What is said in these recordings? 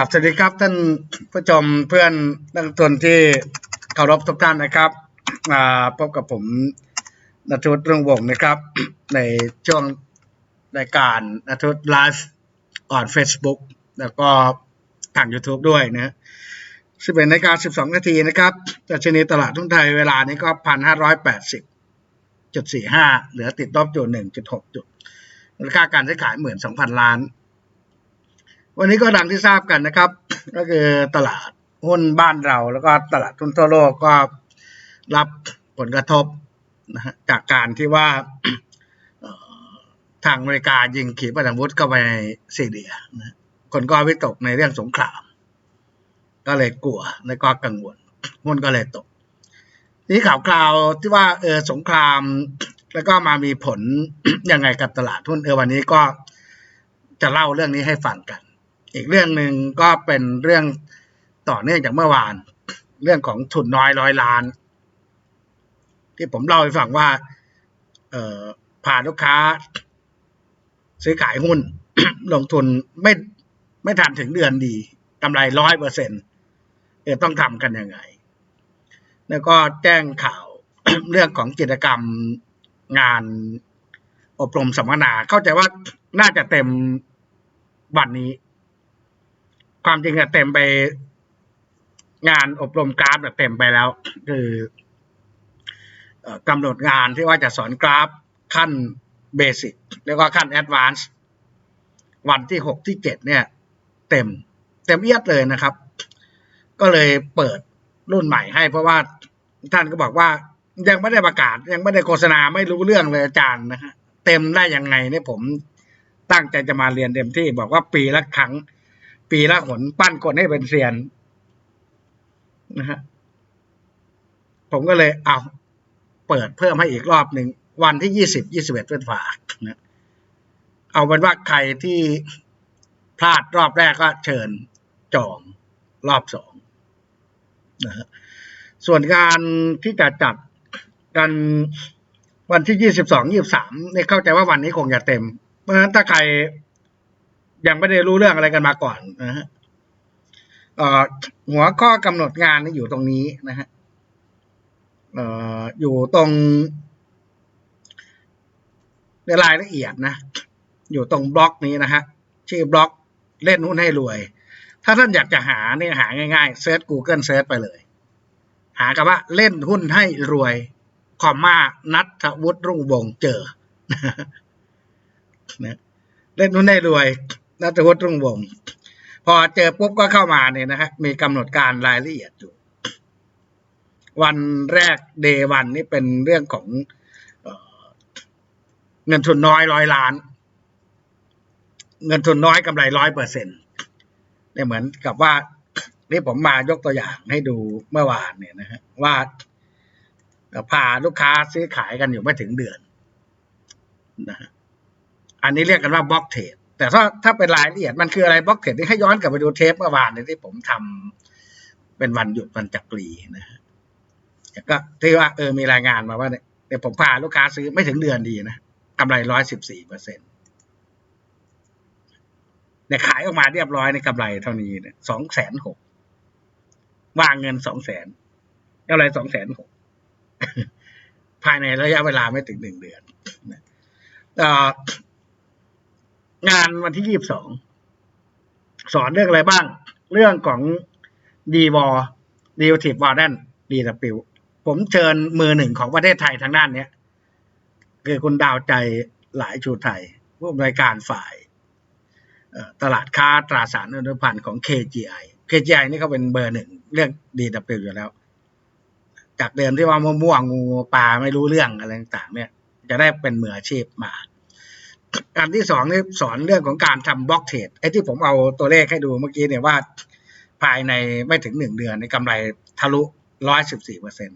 กับสวัสดีครับท่านผู้ชมเพื่อนนักลงทุนที่เคารพทุกท่านนะครับมาพบกับผมนัทวุฒิเรื่องวงนะครับ ในช่วงรายการนัทวุฒิไลฟ์ออน Facebook แล้วก็ทาง YouTube ด้วยนะสิบเอ็ดนาฬิกาสิบสองนาทีนะครับดัชนีตลาดทุนไทยเวลานี้ก็พันห้าร้อยแปดสิบจุดสี่ห้าเหลือติดลบอยู่หนึ่งจุดหกจุดมูลค่าการซื้อขายหมื่นสองพันล้าน วันนี้ก็ดังที่ทราบกันนะครับ ก็คือตลาดหุ้นบ้านเราแล้วก็ตลาดทุนทั่วโลกก็รับผลกระทบนะฮะจากการที่ว่าทางอเมริกายิงขีปนาวุธเข้าไปในซีเรียนะคนก็วิตกในเรื่องสงคราม ก็เลยกลัวและก็กังวลหุ้นก็เลยตกนี่ข่าวคราวที่ว่าเออสงคราม แล้วก็มามีผลยังไงกับตลาดหุ้นเออวันนี้ก็จะเล่าเรื่องนี้ให้ฟังกัน อีกเรื่องหนึ่งก็เป็นเรื่องต่อเนื่องจากเมื่อวาน เรื่องของทุนน้อยร้อยล้าน ที่ผมเล่าให้ฟังว่า เอ่อพาลูกค้า ซื้อขายหุ้น ลงทุนไม่ไม่ทันถึงเดือนดีกำไรร้อยเปอร์เซ็นต์เออต้องทำกันยังไง แล้วก็แจ้งข่าวเรื่องของกิจกรรมงานอบรมสัมมนา เข้าใจว่าน่าจะเต็มวันนี้ ความจริงอะเต็มไปงานอบรมกราฟอะเต็มไปแล้ว คือเอ่อกำหนดงานที่ว่าจะสอนกราฟขั้นเบสิกแล้วก็ขั้นแอดวานซ์วันที่หกที่เจ็ดเนี่ย เต็ม เต็มเอียดเลยนะครับ ก็เลยเปิดรุ่นใหม่ให้ เพราะว่าท่านก็บอกว่ายังไม่ได้ประกาศ ยังไม่ได้โฆษณาไม่รู้เรื่องเลยอาจารย์นะฮะเต็มได้ยังไงเนี่ยผมตั้งใจจะมาเรียนเต็มที่บอกว่าปีละครั้ง ปีละหนปั้นคนให้เป็นเซียนนะฮะผมก็เลยเอาเปิดเพิ่มให้อีกรอบหนึ่งวันที่ยี่สิบยี่สิบเอ็ดพฤษภานะเอาเป็นว่าใครที่พลาดรอบแรกก็เชิญจองรอบสองนะฮะส่วนการที่จะจัดกันวันที่ยี่สิบสองยี่บสามเนี่ยเข้าใจว่าวันนี้คงจะเต็ม เพราะฉะนั้นถ้าใคร ยังไม่ได้รู้เรื่องอะไรกันมาก่อนนะฮะหัวข้อกำหนดงานนี่อยู่ตรงนี้นะฮะอยู่ตรงในรายละเอียดนะ อยู่ตรงบล็อกนี้นะฮะชื่อบล็อกเล่นหุ้นให้รวย ถ้าท่านอยากจะหาเนี่ยหาง่ายๆเซิร์ช Google เซิร์ชไปเลย หากับว่าเล่นหุ้นให้รวยคอมมานัทวุฒิรุ่งวงเจอนะเล่นหุ้นให้รวย นัทวุฒิรุ่งวงศ์พอเจอปุ๊บก็เข้ามาเนี่ยนะฮะมีกำหนดการรายละเอียดอยู่ วันแรกเดวันนี่เป็นเรื่องของเงินทุนน้อยร้อยล้าน เงินทุนน้อยกำไรร้อยเปอร์เซ็นต์เนี่ยเหมือนกับว่านี่ผมมายกตัวอย่างให้ดูเมื่อวานเนี่ยนะฮะว่าพาลูกค้าซื้อขายกันอยู่ไม่ถึงเดือนนะฮะอันนี้เรียกกันว่าบล็อกเทรด แต่ถ้าถ้าเป็นรายละเอียดมันคืออะไรบล็อกเทรดนี่ให้ย้อนกลับไปดูเทปเมื่อวานนี่ยที่ผมทำเป็นวันหยุดวันจักรีนะฮะก็ที่ว่าเออมีรายงานมาว่าเนี่ยผมพาลูกค้าซื้อไม่ถึงเดือนดีนะกำไรร้อยสิบสี่เปอร์เซ็นต์เนี่ยขายออกมาเรียบร้อยในกำไรเท่านี้เนี่ยสองแสนหกวางเงินสองแสนกำไรสองแสนหกภายในระยะเวลาไม่ถึงหนึ่งเดือนเอ่อ งานวันที่ยี่สิบสองสอนเรื่องอะไรบ้าง เรื่องของดีวอดีวทีฟวอร์ดนดีดปิวผมเชิญมือหนึ่งของประเทศไทยทางด้านเนี้ย คือคุณดาวใจหลายชูไทยผู้อำนวยการฝ่ายตลาดค้าตราสารอนุพันธ์ของ KGI KGI นี่เขาเป็นเบอร์หนึ่งเรื่อง DW อยู่แล้ว จากเดิมที่ว่ามั่วๆงูปลาไม่รู้เรื่องอะไรต่างๆเนี่ย จะได้เป็นมืออาชีพมา อันที่สองนี่สอนเรื่องของการทำบล็อกเทรดไอ้ที่ผมเอาตัวเลขให้ดูเมื่อกี้เนี่ยว่า ภายในไม่ถึงหนึ่งเดือนในกำไรทะลุร้อยสิบสี่เปอร์เซ็น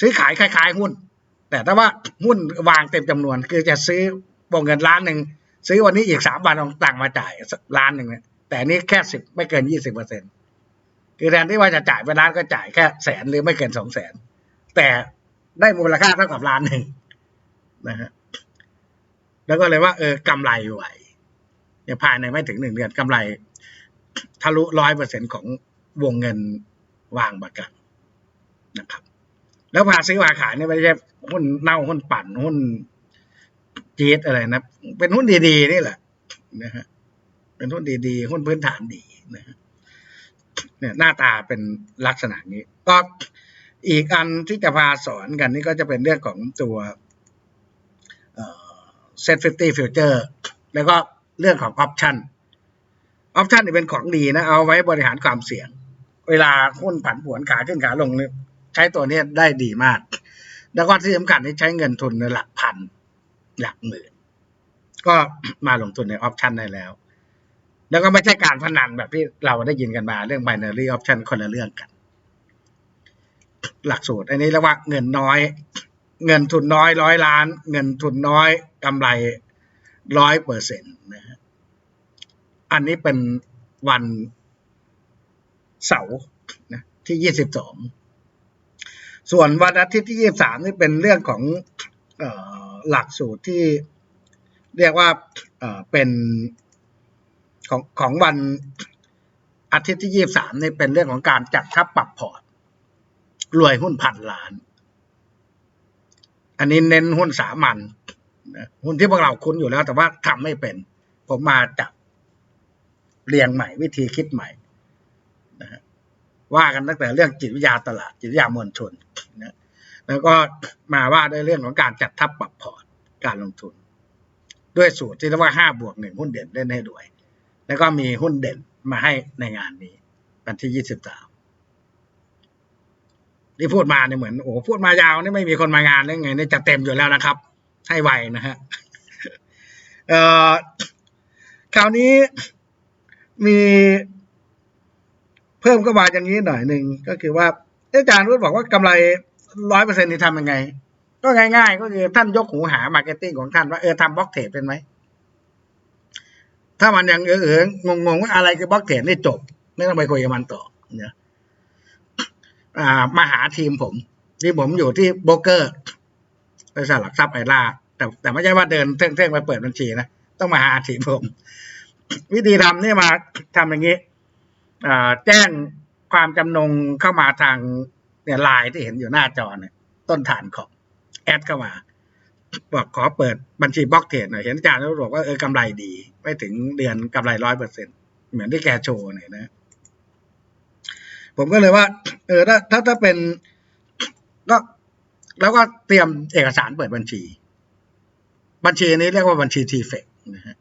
ซื้อขายคล้ายๆหุ้น แต่ถ้าว่าหุ้นวางเต็มจำนวน คือจะซื้อวงเงินล้านหนึ่งซื้อวันนี้อีกสามวันเอาตังมาจ่ายล้านหนึ่งเนี่ยแต่นี้แค่สิบไม่เกินยี่สิบเปอร์เซ็นคือแทนที่ว่าจะจ่ายไปล้านก็จ่ายแค่แสนหรือไม่เกินสองแสนแต่ได้มูลค่าเท่ากับล้านหนึ่งนะฮะ แล้วก็เลยว่าเออกำไรไหวเนี่ยภายในไม่ถึงหนึ่งเดือนกำไร ทะลุร้อยเปอร์เซ็นของวงเงินวางประกันนะครับ แล้วพาซื้อพาขายเนี่ยไม่ใช่หุ้นเน่าหุ้นปั่นหุ้นจีดอะไรนะ เป็นหุ้นดีๆนี่แหละนะฮะเป็นหุ้นดีๆหุ้นพื้นฐานดีนะฮะเนี่ยหน้าตาเป็นลักษณะนี้ ก็อีกอันที่จะพาสอนกันนี่ก็จะเป็นเรื่องของตัว เซ็ตฟิฟตี้ฟิวเจอร์แล้วก็เรื่องของออปชันออปชันนี่เป็นของดีนะเอาไว้บริหารความเสี่ยง เวลาหุ้นผันผวนขาขึ้นขาลงใช้ตัวนี้ได้ดีมาก แล้วก็ที่สำคัญนี่ใช้เงินทุนในหลักพัน หลักหมื่น ก็มาลงทุนในออปชันได้แล้ว แล้วก็ไม่ใช่การพนันแบบที่เราได้ยินกันมาเรื่อง binary option คนละเรื่องกันหลักสูตร อันนี้เรียกว่าเงินน้อย เงินทุนน้อยร้อยล้าน เงินทุนน้อย กำไรร้อยเปอร์เซ็นต์นะฮะอันนี้เป็นวันเสาร์นะที่ยี่สิบสองส่วนวันอาทิตย์ที่ยี่สามนี่เป็นเรื่องของออหลักสูตรที่เรียกว่าเเป็นของของวันอาทิตย์ที่ยี่สามนี่เป็นเรื่องของการจัดทับปรับพอร์ตรวยหุ้นพันล้าน อันนี้เน้นหุ้นสามัญ หุ้นที่พวกเราคุ้นอยู่แล้ว แต่ว่าทำไม่เป็น ผมมาจับเรียงใหม่ วิธีคิดใหม่นะฮะว่ากันตั้งแต่เรื่องจิตวิทยาตลาด จิตวิทยามวลชนนะแล้วก็มาว่าด้วยเรื่องของการจัดทับปรับพอร์ตการลงทุน ด้วยสูตรที่เรียกว่าห้าบวกหนึ่งหุ้นเด่นเล่นให้ด้วย แล้วก็มีหุ้นเด่นมาให้ในงานนี้วันที่ยี่สิบสามที่พูดมาเนี่ยเหมือนโอ้พูดมายาวนี่ไม่มีคนมางานได้ไงนี่จะเต็มอยู่แล้วนะครับ ให้ไวนะฮะเอ่อคราวนี้มีเพิ่มเข้ามาอย่างนี้หน่อยหนึ่งก็คือว่าอาจารย์รู้บอกว่ากำไรร้อยเปอร์เซ็นต์นี่ทำยังไง ก็ง่าย ๆ ก็คือท่านยกหูหามาร์เก็ตติ้งของท่านว่าเออทำบล็อกเทรดเป็นไหม ถ้ามันยังเออเอองงๆว่าอะไรคือบล็อกเทรดนี่จบ ไม่ต้องไปคุยกับมันต่อเนี่ยมาหาทีมผม ที่ผมอยู่ที่โบรกเกอร์ บริษัทหลักทรัพย์ไอราแต่แต่ไม่ใช่ว่าเดินเท่งๆไปเปิดบัญชีนะต้องมาหาทีผม วิธีทำนี่มาทำอย่างนี้แจ้งความจำนงเข้ามาทางเนี่ยไลน์ที่เห็นอยู่หน้าจอเนี่ย ต้นฐานของแอดเข้ามา บอกขอเปิดบัญชีบล็อกเทรดหน่อยเห็นอาจารย์แล้วบอกว่าเออกำไรดี ไม่ถึงเดือนกำไรร้อยเปอร์เซ็นเหมือนที่แกโชว์เนี่ยนะ ผมก็เลยว่า เออถ้าถ้าถ้าเป็นก็ แล้วก็เตรียมเอกสารเปิดบัญชี บัญชีนี้เรียกว่าบัญชีทีเฟกนะฮะ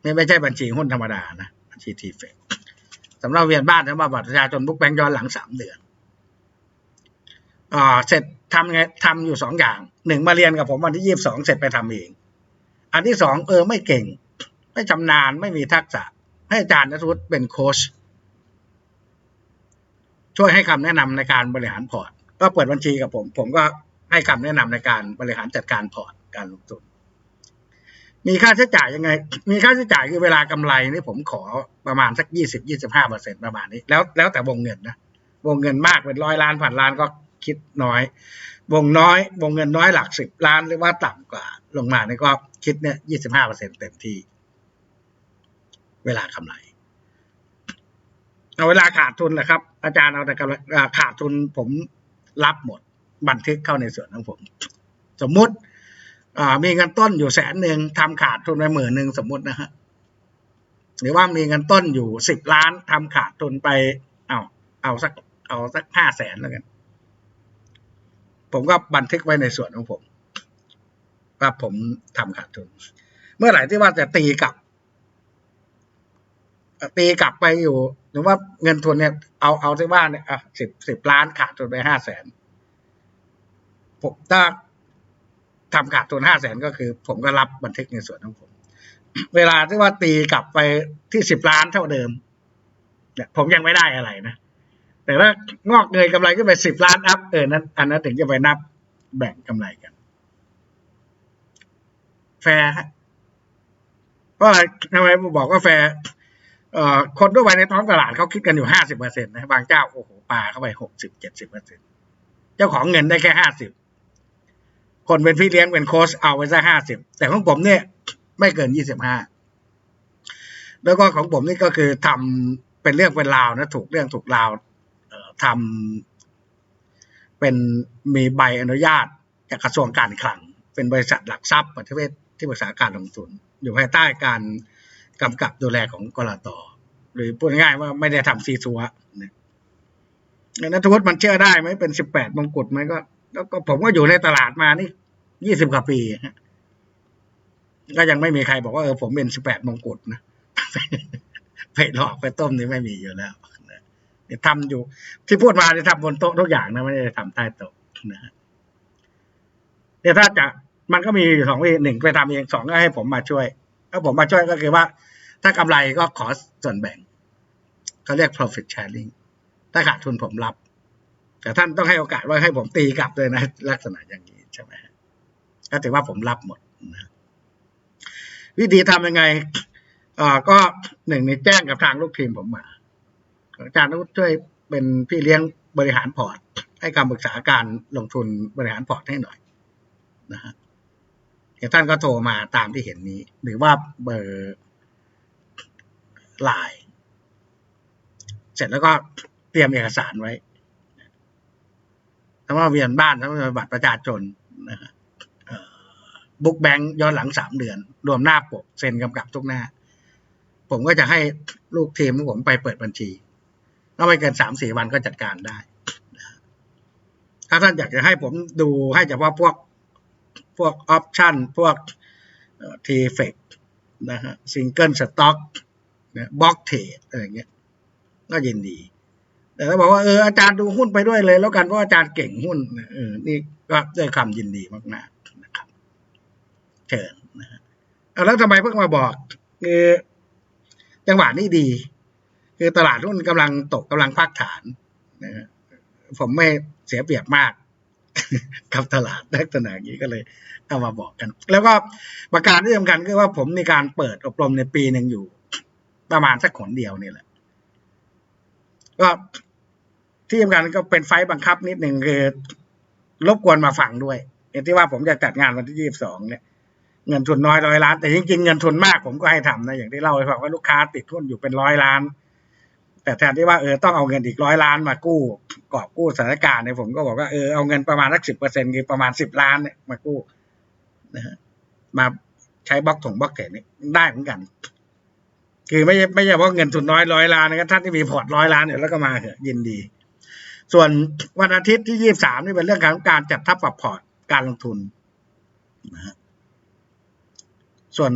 ไม่ไม่ใช่บัญชีหุ้นธรรมดานะบัญชีทีเฟกสำหรับเวียนบ้านสำหรับบัตรประชาชนบุ๊กแบงย้อนหลังสามเดือนอ่าเสร็จทำไงทำอยู่สองอย่างหนึ่งมาเรียนกับผมวันที่ยี่สิบสองเสร็จไปทำเอง อันที่สองเออไม่เก่ง ไม่ชำนาญไม่มีทักษะ ให้อาจารย์นรุตเป็นโค้ชช่วยให้คำแนะนำในการบริหารพอร์ตก็เปิดบัญชีกับผม ผมก็ ให้คำแนะนำในการบริหารจัดการพอร์ตการลงทุน มีค่าใช้จ่ายยังไง มีค่าใช้จ่ายคือเวลากำไรนี่ผมขอประมาณสักยี่สิบยี่สิบห้าเปอร์เซ็นประมาณนี้ แล้วแล้วแต่วงเงินนะ วงเงินมากเป็นร้อยล้านพันล้านก็คิดน้อย วงน้อย วงเงินน้อยหลักสิบล้านหรือว่าต่ำกว่า ลงมานี่ก็คิดเนี่ยยี่สิบห้าเปอร์เซ็นเต็มที่ เวลากำไรเอาเวลาขาดทุนแหละครับ อาจารย์เอาแต่กำไรขาดทุนผมรับหมด บันทึกเข้าในส่วนของผม สมมุติมีเงินต้นอยู่แสนหนึ่งทำขาดทุนไปหมื่นหนึ่งสมมุตินะฮะหรือว่ามีเงินต้นอยู่สิบล้านทำขาดทุนไป เอาเอาสักเอาสักห้าแสนแล้วกัน ผมก็บันทึกไว้ในส่วนของผม ว่าผมทำขาดทุน เมื่อไหร่ที่ว่าจะตีกลับตีกลับไปอยู่หรือว่าเงินทุนเนี่ยเอาเอาที่ว่าเนี่ยอะสิบสิบล้านขาดทุนไปห้าแสน ผมถ้าทำขาดทุนห้าแสนก็คือ ผมก็รับบันทึกในส่วนของผม เวลาที่ว่าตีกลับไปที่สิบล้านเท่าเดิมเนี่ยผมยังไม่ได้อะไรนะ แต่ว่างอกเงยกำไรขึ้นไปสิบล้านอัพเออนั้นอันนั้นถึงจะไปนับแบ่งกำไรกัน แฟร์ฮะเพราะอะไรทำไมผมบอกว่าแฟร์คนทั่วไปในท้องตลาดเขาคิดกันอยู่ห้าสิบเปอร์เซ็นต์นะบางเจ้าโอ้โหปาเข้าไปหกสิบเจ็ดสิบเปอร์เซ็นต์เจ้าของเงินได้แค่ห้าสิบ คนเป็นพี่เลี้ยงเป็นโค้ชเอาไว้ซะห้าสิบแต่ของผมเนี่ยไม่เกินยี่สิบห้าแล้วก็ของผมนี่ก็คือทำไปเป็นเรื่องเป็นราวนะถูกเรื่องถูกราวทำเป็นมีใบอนุญาตจากกระทรวงการคลัง เป็นบริษัทหลักทรัพย์ประเภทที่ปรึกษาการลงทุน อยู่ภายใต้การกำกับดูแลของกรตหรือพูดง่ายๆว่าไม่ได้ทำซีซัวนะนัทวุฒิมันเชื่อได้ไหมเป็นสิบแปดมงกุฎไหมก็ แล้วก็ผมก็อยู่ในตลาดมานี่ยี่สิบกว่าปีก็ยังไม่มีใครบอกว่าเออผมเป็นสิบแปดมงกุฎนะไปหลอกไปต้มนี่ไม่มีอยู่แล้วนะเนี่ยทำอยู่ ที่พูดมาเนี่ยทำบนโต๊ะทุกอย่างนะไม่ได้ทำใต้โต๊ะนะเดี๋ยถ้าจะมันก็มีสองวิธีหนึ่งไปทำเองสองก็ให้ผมมาช่วยถ้าผมมาช่วยก็คือว่า ถ้ากำไรก็ขอส่วนแบ่งเขาเรียก profit sharing ถ้าขาดทุนผมรับ แต่ท่านต้องให้โอกาสว่าให้ผมตีกลับด้วยนะลักษณะอย่างนี้ใช่ไหมก็ถือว่าผมรับหมดนะวิธีทำยังไงอ่อก็หนึ่งในแจ้งกับทางลูกทีมผมมาอาจารย์ต้องช่วยเป็นพี่เลี้ยงบริหารพอร์ต ให้คำปรึกษาการลงทุนบริหารพอร์ตให้หน่อยนะฮะเดี๋ยวท่านก็โทรมาตามที่เห็นนี้ หรือว่าเบอร์ไลน์เสร็จแล้วก็เตรียมเอกสารไว้ ทั้งว่าเวียนบ้านทั้งว่าบัตรประชาชนนะฮะบุ๊กแบงค์ย้อนหลังสามเดือน รวมหน้าปกเซ็นกำกับทุกหน้า ผมก็จะให้ลูกทีมของผมไปเปิดบัญชีถ้าไม่เกินสามสี่วันก็จัดการได้ ถ้าท่านอยากจะให้ผมดูให้เฉพาะพวกพวกออปชั่นพวกทีเฟกนะฮะซิงเกิลสต็อกบล็อกเทรดอะไรเงี้ยก็ยินดี แต่ถ้าบอกว่าเอออาจารย์ดูหุ้นไปด้วยเลย แล้วกันเพราะอาจารย์เก่งหุ้นเออนี่ก็ด้วยความยินดีมากๆนะครับ เชิญนะฮะแล้วทำไมเพิ่งมาบอกคือจังหวะนี้ดี คือตลาดหุ้นกำลังตกกำลังพักฐานนะฮะผมไม่เสียเปรียบมาก กับตลาดลักษณะอย่างนี้ก็เลยเอามาบอกกัน แล้วก็ประการที่สำคัญคือว่าผมมีการเปิดอบรมในปีหนึ่งอยู่ ประมาณสักขนเดียวนี่แหละก็ ที่สำคัญก็เป็นไฟล์บังคับนิดหนึ่งคือรบกวนมาฟังด้วย อย่างที่ว่าผมจะจัดงานวันที่ยี่สิบสองเนี่ยเงินทุนน้อยร้อยล้าน แต่จริงๆเงินทุนมากผมก็ให้ทำนะอย่างที่เล่าให้ฟังว่าลูกค้าติดหุ้นอยู่เป็นร้อยล้าน แต่แทนที่ว่าเออต้องเอาเงินอีกร้อยล้านมากู้กอบกู้สถานการณ์เนี่ยผมก็บอกว่าเออเอาเงินประมาณสักสิบเปอร์เซ็นต์คือประมาณสิบล้านเนี่ยมากู้นะฮะมาใช้บล็อกถงบล็อกเทรดนี่ได้เหมือนกัน คือไม่ใช่ไม่ใช่เพราะเงินทุนน้อยร้อยล้านนะครับท่านที่มีพอร์ตร้อยล้านเนี่ยแล้วก็มาเถอะยินดี ส่วนวันอาทิตย์ที่ยี่สามนี่เป็นเรื่องของการจัดทับปรับพอร์ตการลงทุนนะฮะส่วน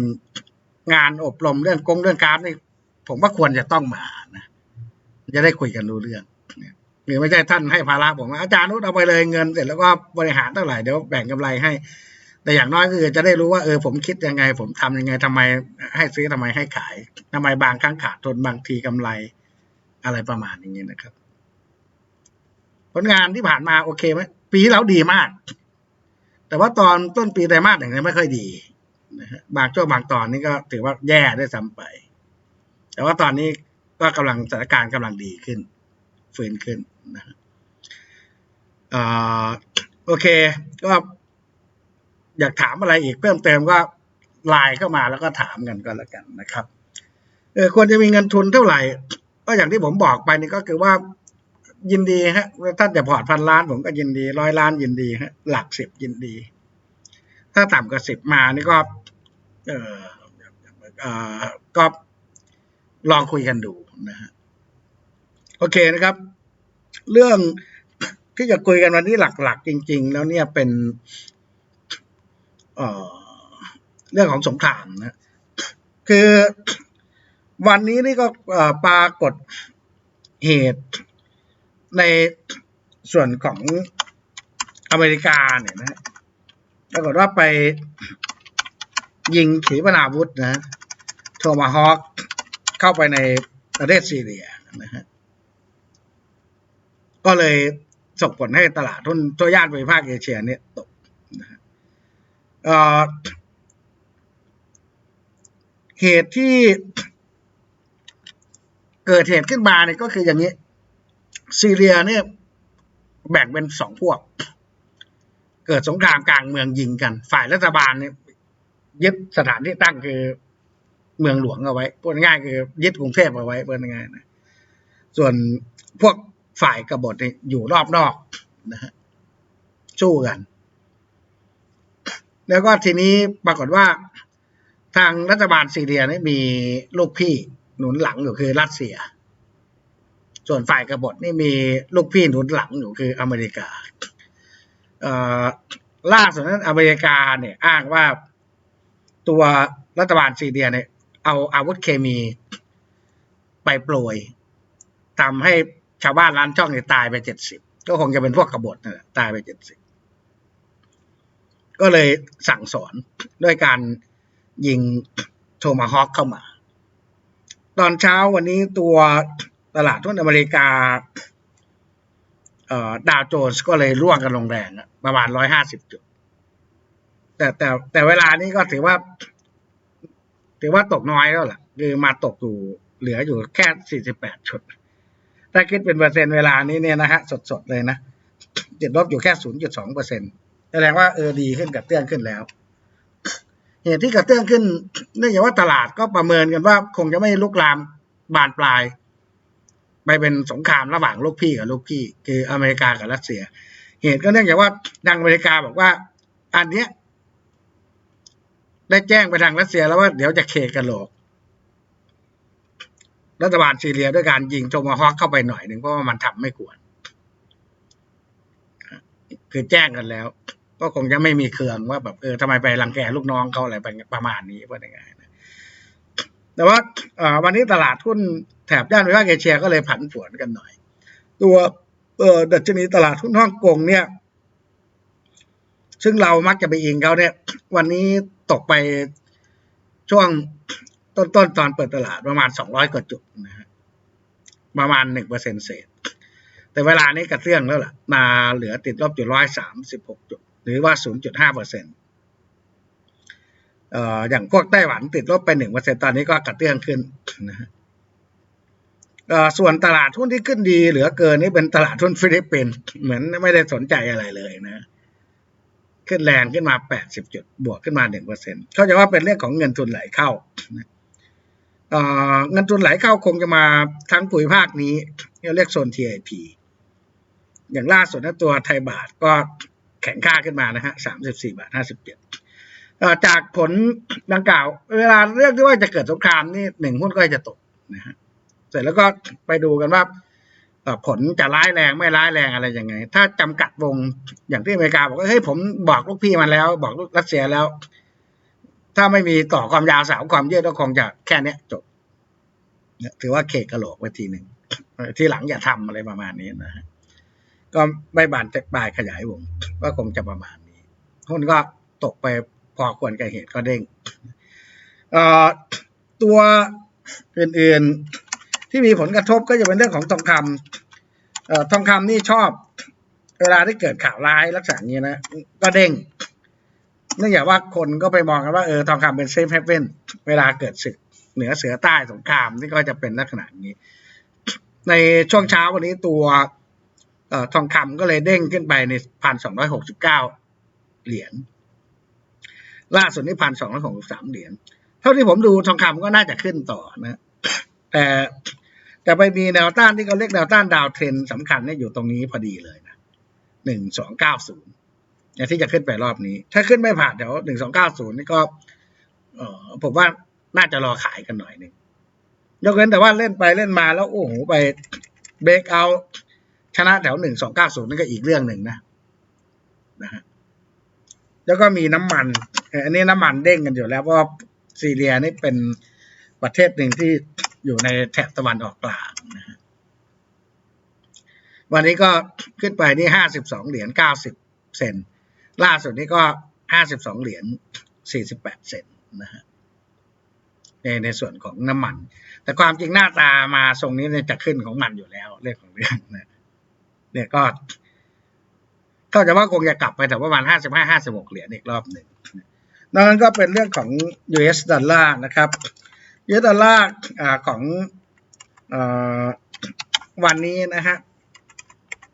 งานอบรมเรื่องกงเรื่องการนี่ผมว่าควรจะต้องมานะจะได้คุยกันรู้เรื่องหรือไม่ใช่ท่านให้ภาระผมว่าอาจารย์นุชเอาไปเลยเงินเสร็จแล้วก็บริหารเท่าไหร่เดี๋ยวแบ่งกำไรให้ แต่อย่างน้อยก็คือจะได้รู้ว่าเออผมคิดยังไง ผมทำยังไงทำไมให้ซื้อทำไมให้ขายทำไมบางครั้งขาดทุนบางทีกำไรอะไรประมาณอย่างนี้นะครับ ผลงานที่ผ่านมาโอเคไหมปีแล้วดีมาก แต่ว่าตอนต้นปีไตรมาสอย่างนี้ไม่ค่อยดีนะฮะบางช่วงบางตอนนี่ก็ถือว่าแย่ได้ซ้ำไป แต่ว่าตอนนี้ก็กำลังสถานการณ์กำลังดีขึ้น ฟื้นขึ้นนะฮะเอ่อโอเค ก็อยากถามอะไรอีกเพิ่มเติมก็ไลน์เข้ามาแล้วก็ถามกันก็แล้วกันนะครับเออควรจะมีเงินทุนเท่าไหร่ ก็อย่างที่ผมบอกไปนี่ก็คือว่า ยินดีฮะถ้าจะพอร์ตพันล้านผมก็ยินดีร้อยล้านยินดีฮะหลักสิบยินดี ถ้าต่ำกว่าสิบมานี่ก็ เออเออก็ลองคุยกันดูนะฮะโอเคนะครับ เรื่องที่จะคุยกันวันนี้หลัก ๆ จริง ๆ แล้วเนี่ยเป็นเออเรื่องของสงครามนะ คือวันนี้นี่ก็ปรากฏเหตุ ในส่วนของอเมริกาเนี่ยนะปรากฏว่าไปยิงขีปนาวุธนะโทมาฮอคเข้าไปในประเทศซีเรียนะฮะก็เลยส่งผลให้ตลาดทุนตัวย่านภูมิภาคเอเชียเนี่ยตกนะฮะเอ่อเหตุที่เกิดเหตุขึ้นมาเนี่ยก็คืออย่างนี้ ซีเรียเนี่ยแบ่งเป็นสองพวก เกิดสงครามกลางเมืองยิงกัน ฝ่ายรัฐบาลเนี่ยยึดสถานที่ตั้งคือเมืองหลวงเอาไว้พูดง่ายคือยึดกรุงเทพเอาไว้พูดง่ายนะส่วนพวกฝ่ายกบฏเนี่ยอยู่รอบนอกนะฮะสู้กัน แล้วก็ทีนี้ปรากฏว่า ทางรัฐบาลซีเรียเนี่ยมีลูกพี่หนุนหลังอยู่คือรัสเซีย ส่วนฝ่ายกบฏนี่มีลูกพี่หนุนหลังอยู่คืออเมริกาล่าสุดนั้นอเมริกาเนี่ยอ้างว่าตัวรัฐบาลซีเรียเนี่ยเอาอาวุธเคมีไปโปรยทำให้ชาวบ้านร้านช่องเนี่ยตายไปเจ็ดสิบก็คงจะเป็นพวกกบฏนั่นแหละตายไปเจ็ดสิบก็เลยสั่งสอนด้วยการยิงโทมาฮอคเข้ามา ตอนเช้าวันนี้ตัว ตลาดทุนอเมริกาดาวโจนส์ก็เลยร่วงกันลงแรงประมาณร้อยห้าสิบจุด แต่แต่แต่เวลานี้ก็ถือว่า ถือว่าตกน้อยแล้วล่ะ คือมาตกอยู่เหลืออยู่แค่สี่สิบแปดจุด ถ้าคิดเป็นเปอร์เซ็นต์เวลานี้เนี่ยนะฮะ สดๆเลยนะติดลบอยู่แค่ศูนย์จุดสองเปอร์เซ็นต์แสดงว่าเออดีขึ้นกับเตื้องขึ้นแล้ว เหตุที่กระเตื้องขึ้นเนื่องจากว่าตลาดก็ประเมินกันว่า คงจะไม่ลุกลามบานปลาย ไปเป็นสงครามระหว่างลูกพี่กับลูกพี่ คืออเมริกากับรัสเซีย เหตุก็เนื่องจากว่าทางอเมริกาบอกว่า อันเนี้ยได้แจ้งไปทางรัสเซียแล้วว่าเดี๋ยวจะเคกันโหลกรัฐบาลซีเรียด้วยการยิงโจมาฮอคเข้าไปหน่อยหนึ่งเพราะว่ามันทำไม่ควรคือแจ้งกันแล้ว ก็คงจะไม่มีเครืองว่าแบบเออทำไมไปรังแกลูกน้องเขาอะไรประมาณนี้ว่ายังไงนะแต่ว่าวันนี้ตลาดหุ้น บย่านวิภาคเอเชียก็เลยผันผวนกันหน่อย ตัวเออดัชนีตลาดหุ้นฮ่องกงเนี่ยซึ่งเรามักจะไปอิงเขาเนี่ย วันนี้ตกไปช่วงต้นๆตตอนเปิดตลาดประมาณสองร้อยกว่าจุดนะฮะประมาณหนึ่งเปอร์เซ็นเศษ แต่เวลานี้กระเตื้องแล้วล่ะ มาเหลือติดลบอยู่ร้อยสามสิบหกจุด หรือว่าศูนย์จุดห้าเปอร์เซ็นต์เอ่ออย่างพวกไต้หวันติดลบไปหนึ่งเปอร์เซ็นตอนนี้ก็กระเตื้องขึ้นนะฮะ ส่วนตลาดหุ้นที่ขึ้นดี เหลือเกินนี่เป็นตลาดหุ้นฟิลิปปินส์เหมือนไม่ได้สนใจอะไรเลยนะ ขึ้นแรงขึ้นมา 80 จุด บวกขึ้นมา1%เขาจะว่าเป็นเรื่องของเงินทุนไหลเข้าเเงินทุนไหลเข้าคงจะมาทั้งภูมิภาคนี้เรียกโซน TIP อย่างล่าสุดนะตัวไทยบาทก็แข็งค่าขึ้นมานะฮะ34บาท57เอ่อจากผลดังกล่าว เวลาเรื่องที่ว่าจะเกิดสงครามนี่หนึ่งหุ้นก็จะตกนะฮะ เสร็จแล้วก็ไปดูกันว่าผลจะร้ายแรงไม่ร้ายแรงอะไรยังไง ถ้าจำกัดวงอย่างที่อเมริกาบอกว่าเฮ้ยผมบอกลูกพี่มันแล้ว บอกลูกรัสเซียแล้ว ถ้าไม่มีต่อความยาวสาวความยืดก็คงจะแค่เนี้ยจบถือว่าเคกกระโหลกไปทีหนึ่งเอ่อทีหลังอย่าทำอะไรประมาณนี้นะฮะก็ไม่บานจะปลายขยายวงก็คงจะประมาณนี้หุ้นก็ตกไปพอควรกับเหตุก็เด้งตัวอื่นๆ ที่มีผลกระทบก็จะเป็นเรื่องของทองคำเอ่อทองคำนี่ชอบ เวลาที่เกิดข่าวร้ายลักษณะนี้นะก็เด้งเนื่องจากว่าคนก็ไปมองกันว่าเออทองคำเป็นเซฟเฮเว่นเวลาเกิดศึกเหนือเสือใต้สงครามนี่ก็จะเป็นลักษณะนี้ ในช่วงเช้าวันนี้ตัวออทองคำก็เลยเด้งขึ้นไปในพันสองร้อยหกสิบเก้าเหรียญล่าสุดนี่พันสองร้อยหกสิบสามเหรียญเท่าที่ผมดูทองคำก็น่าจะขึ้นต่อนะ แต่ จะไปมีแนวต้านที่เขาเรียกแนวต้านดาวเทรนสำคัญเนี่ยอยู่ตรงนี้พอดีเลยนะหนึ่งสองเก้าศูนย์อย่างที่จะขึ้นไปรอบนี้ ถ้าขึ้นไม่ผ่านแถวหนึ่งสองเก้าศูนย์นี่ก็เออผมว่าน่าจะรอขายกันหน่อยหนึ่งยกเว้นแต่ว่าเล่นไปเล่นมาแล้วโอ้โหไปเบรกเอาชนะแถวหนึ่งสองเก้าศูนย์นั่นก็อีกเรื่องหนึ่งนะนะฮะแล้วก็มีน้ำมันอันนี้น้ำมันเด้งกันอยู่แล้วเพราะว่าซีเรียนี่เป็นประเทศหนึ่งที่ อยู่ในแถบตะวันออกกลางนะฮะวันนี้ก็ขึ้นไปที่ห้าสิบสองเหรียญเก้าสิบเซนล่าสุดนี้ก็ห้าสิบสองเหรียญสี่สิบแปดเซนนะฮะในในส่วนของน้ำมัน แต่ความจริงหน้าตามาทรงนี้เนี่ยจะขึ้นของมันอยู่แล้ว เรื่องของเรื่องนะเนี่ยก็เข้าใจว่าคงจะกลับไปแต่ประมาณห้าสิบห้าห้าสิบหกเหรียญอีกรอบหนึ่งดังนั้นก็เป็นเรื่องของ US ดอลลาร์นะครับ US ดอลลาร์ของอวันนี้นะฮะ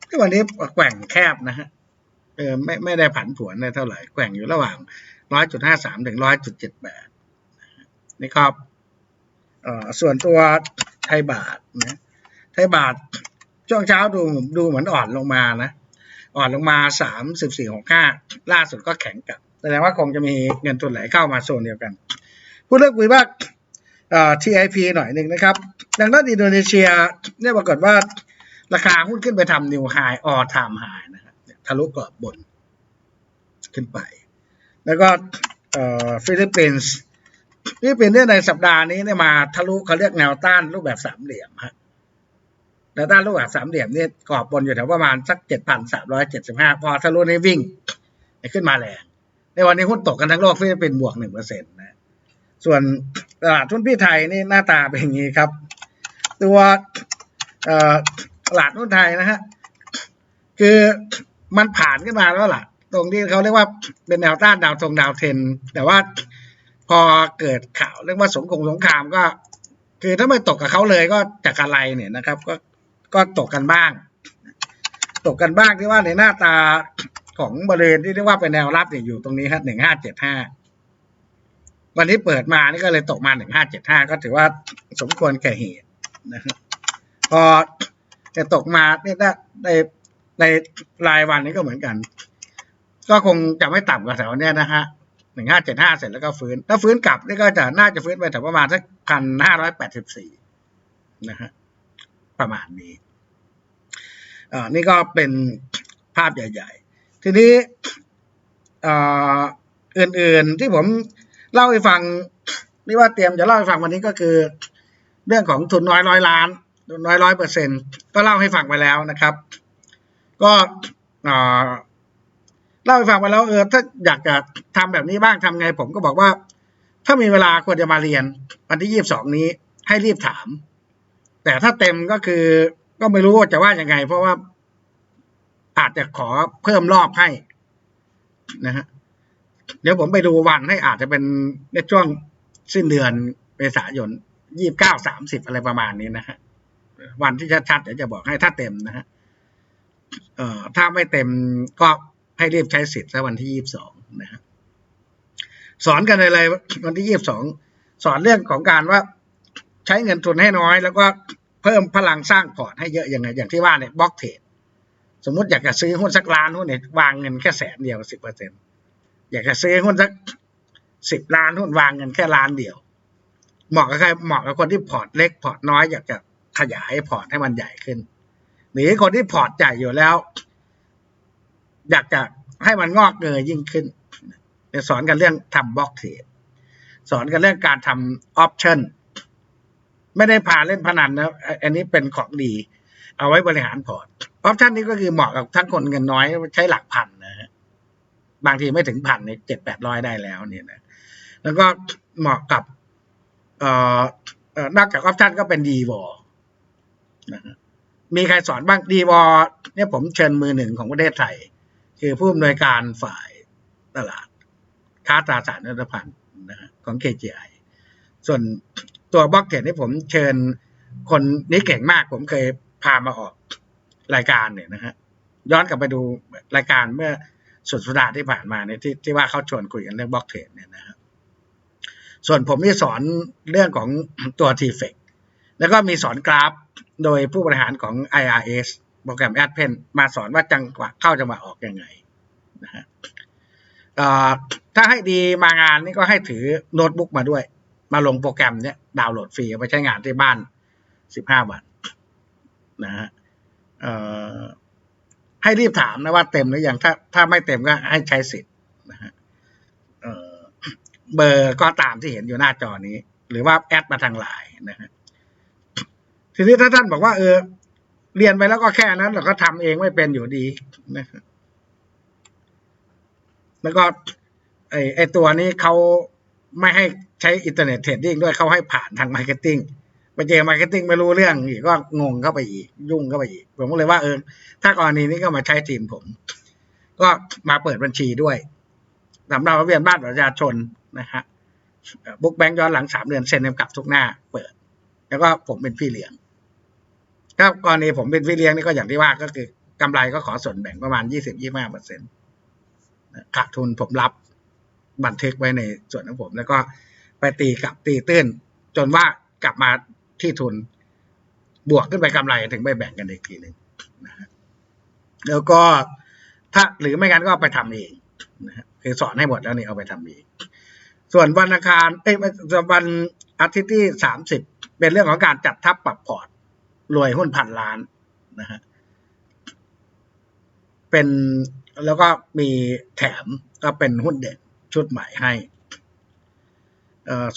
ที่วันนี้แกว่งแคบนะฮะเออไม่ไม่ได้ผันผวนได้เท่าไหร่แกว่งอยู่ระหว่างร้อยจุดห้าสามถึงร้อยจุดเจ็ดแปดนี่ครับเอ่อส่วนตัวไทยบาทนะไทยบาทช่วงเช้าดูดูเหมือนอ่อนลงมานะอ่อนลงมาสามสิบสี่หกห้าล่าสุดก็แข็งกลับแสดงว่าคงจะมีเงินทุนไหลเข้ามาโซนเดียวกัน พูดเรื่องคุยว่า TIP หน่อยหนึ่งนะครับ ดังนั้นอินโดนีเซียเนี่ยปรากฏว่าราคาหุ้นขึ้นไปทำนิวไฮออทามไฮนะครับทะลุกรอบบนขึ้นไป แล้วก็ฟิลิปปินส์ฟิลิปปินส์เนี่ยในสัปดาห์นี้เนี่ยมาทะลุเขาเรียกแนวต้านรูปแบบสามเหลี่ยมฮะแนวต้านรูปแบบสามเหลี่ยมเนี่ยกรอบบนอยู่แถวประมาณสักเจ็ดพันสามร้อยเจ็ดสิบห้าพอทะลุนี้วิ่งขึ้นมาแรงในวันนี้หุ้นตกกันทั้งโลกฟิลิปปินส์บวกหนึ่งเปอร์เซ็นต์ ส่วนตลาดทุนพี่ไทยนี่หน้าตาเป็นอย่างนี้ครับ ตัวตลาดหุ้นไทยนะฮะคือมันผ่านขึ้นมาแล้วล่ะ ตรงที่เขาเรียกว่าเป็นแนวต้านดาวทงดาวเทน แต่ว่าพอเกิดข่าวเรียกว่าสงครามสงครามก็ คือถ้าไม่ตกกับเขาเลยก็จากอะไรเนี่ยนะครับ ก็ก็ตกกันบ้าง ตกกันบ้างที่ว่าในหน้าตาของบริเวณที่เรียกว่าเป็นแนวรับเนี่ยอยู่ตรงนี้ครับหนึ่งห้าเจ็ดห้า วันนี้เปิดมานี่ก็เลยตกมาหนึ่งห้าเจ็ดห้าก็ถือว่าสมควรแก่เหตุนะครับพอจะตกมาเนี่ยได้ในในรายวันนี้ก็เหมือนกัน ก็คงจะไม่ต่ำกว่าแถวเนี้ยนะฮะหนึ่งห้าเจ็ดห้าเสร็จแล้วก็ฟื้น ถ้าฟื้นกลับนี่ก็จะน่าจะฟื้นไปแถวประมาณสักพันห้าร้อยแปดสิบสี่นะฮะประมาณนี้อ่านี่ก็เป็นภาพใหญ่ ๆ ทีนี้อ่าอื่นๆที่ผม เล่าให้ฟังนี่ว่าเตรียมจะเล่าให้ฟังวันนี้ก็คือ เรื่องของทุนน้อยร้อยล้านทุนน้อยร้อยเปอร์เซ็นก็เล่าให้ฟังไปแล้วนะครับ ก็เล่าให้ฟังไปแล้วเออถ้าอยากจะทำแบบนี้บ้างทำไง ผมก็บอกว่า ถ้ามีเวลาควรจะมาเรียน วันที่ยี่สิบสองนี้ให้รีบถาม แต่ถ้าเต็มก็คือก็ไม่รู้ว่าจะว่ายังไง เพราะว่าอาจจะขอเพิ่มรอบให้นะฮะ เดี๋ยวผมไปดูวันให้อาจจะเป็นในช่วงสิ้นเดือนเมษายนยี่บเก้าสามสิบอะไรประมาณนี้นะฮะวันที่ชัดๆเดี๋ยวจะบอกให้ถ้าเต็มนะฮะเอ่อถ้าไม่เต็มก็ให้รีบใช้สิทธิ์ซะวันที่ยี่บสองนะฮะสอนกันเลยวันที่ยี่บสองสอนเรื่องของการว่าใช้เงินทุนให้น้อย แล้วก็เพิ่มพลังสร้างพอร์ตให้เยอะยังไงอย่างที่ว่าเนี่ยบล็อกเทรดสมมติอยากจะซื้อหุ้นสักล้านหุ้นเนี่ยวางเงินแค่แสนเดียวสิบเปอร์เซ็นต์ อยากจะซื้อหุ้นสักสิบล้านหุ้นวางเงินแค่ล้านเดียว เหมาะกับใครเหมาะกับคนที่พอร์ตเล็กพอร์ตน้อยอยากจะขยายพอร์ตให้มันใหญ่ขึ้น หรือคนที่พอร์ตใหญ่อยู่แล้ว อยากจะให้มันงอกเงยยิ่งขึ้นสอนกันเรื่องทำบล็อกเทรดสอนกันเรื่องการทำออปชั่นไม่ได้พาเล่นพนันนะอันนี้เป็นของดี เอาไว้บริหารพอร์ตออปชั่นนี้ก็คือเหมาะกับทั้งคนเงินน้อยใช้หลักพันนะฮะ บางทีไม่ถึงพันเนี่ยเจ็ดแปดร้อยได้แล้วเนี่ยนะแล้วก็เหมาะกับเอ่อเอ่อนอกจากออปชั่นก็เป็นดีวอนะมีใครสอนบ้างดีวอเนี่ยผมเชิญมือหนึ่งของประเทศไทย คือผู้อำนวยการฝ่ายตลาด ค้าตราสารนิรพันธ์นะของ KGI ส่วนตัวบล็อกเทรดนี่ผมเชิญคนนี้เก่งมาก ผมเคยพามาออกรายการเนี่ยนะฮะย้อนกลับไปดูรายการเมื่อ สุดสัปดาห์ที่ผ่านมาเนี่ยที่ที่ว่าเขาชวนคุยกันเรื่องบล็อกเทรดเนี่ยนะครับส่วนผมมีสอนเรื่องของตัว t f e c แล้วก็มีสอนกราฟโดยผู้บริหารของ IRS โปรแกรมแอดเพนมาสอนว่าจังหวะเข้าจังหวะออกยังไงนะฮะถ้าให้ดีมางานนี่ก็ให้ถือโน้ตบุ๊กมาด้วย มาลงโปรแกรมเนี้ยดาวน์โหลดฟรีเอาไปใช้งานที่บ้านสิบห้าวันนะฮะ ให้รีบถามนะว่าเต็มหรือยังถ้าถ้าไม่เต็มก็ให้ใช้สิทธิ์นะฮะเบอร์ก็ตามที่เห็นอยู่หน้าจอนี้ หรือว่าแอดมาทางไลน์นะฮะทีนี้ถ้าท่านบอกว่าเออ เรียนไปแล้วก็แค่นั้นเราก็ทำเองไม่เป็นอยู่ดีนะแล้วก็ไอไอตัวนี้เขาไม่ให้ใช้อินเทอร์เน็ตเทรดดิ้งด้วยเขาให้ผ่านทางมาร์เก็ตติ้ง ไปเจอมาร์เก็ตติ้งไม่รู้เรื่องอีกก็งงเข้าไปอีกยุ่งเข้าไปอีกผมก็เลยว่าเออถ้ากรณีนี้ก็มาใช้ทีมผม ก็มาเปิดบัญชีด้วยสำหรับเวียนบ้านประชาชนนะฮะบุ๊กแบงย้อนหลังสามเดือนเซ็นกลับทุกหน้า เปิด แล้วก็ผมเป็นพี่เลี้ยงถ้ากรณีผมเป็นพี่เลี้ยงนี่ก็อย่างที่ว่าก็คือกำไรก็ขอส่วนแบ่งประมาณยี่สิบยี่ห้าเปอร์เซ็นต์ขาดทุนผมรับบันทึกไว้ในส่วนของผม แล้วก็ไปตีกับตีตื้น จนว่ากลับมา ที่ทุนบวกขึ้นไปกำไรถึงไปแบ่งกันอีกทีหนึ่งนะฮะแล้วก็ถ้าหรือไม่งั้นก็ไปทำเองนะฮะคือสอนให้หมดแล้วนี่เอาไปทำเองส่วนวันอังคารเอ้ยวันอาทิตย์ที่สามสิบเป็นเรื่องของการจัดทับปรับพอร์ตรวยหุ้นพันล้านนะฮะเป็นแล้วก็มีแถมก็เป็นหุ้นเด่นชุดใหม่ให้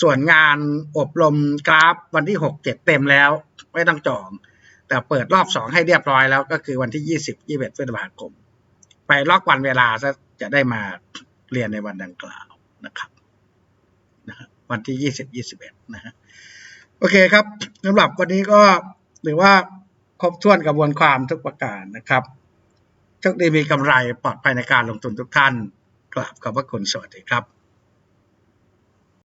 ส่วนงานอบรมกราฟวันที่หกเจ็ดเต็มแล้ว ไม่ต้องจอง แต่เปิดรอบสองให้เรียบร้อยแล้วก็คือวันที่ยี่สิบยี่สิบพฤษภาคม ไปล็อกวันเวลาซะจะได้มาเรียนในวันดังกล่าวนะครับนะฮะวันที่ยี่สิบยี่สิบเอ็ดนะฮะโอเคครับสำหรับวันนี้ก็ถือว่าครบถ้วนกระบวนความทุกประการนะครับโชคดีมีกำไรปลอดภัยในการลงทุนทุกท่านกราบขอบพระคุณสวัสดีครับ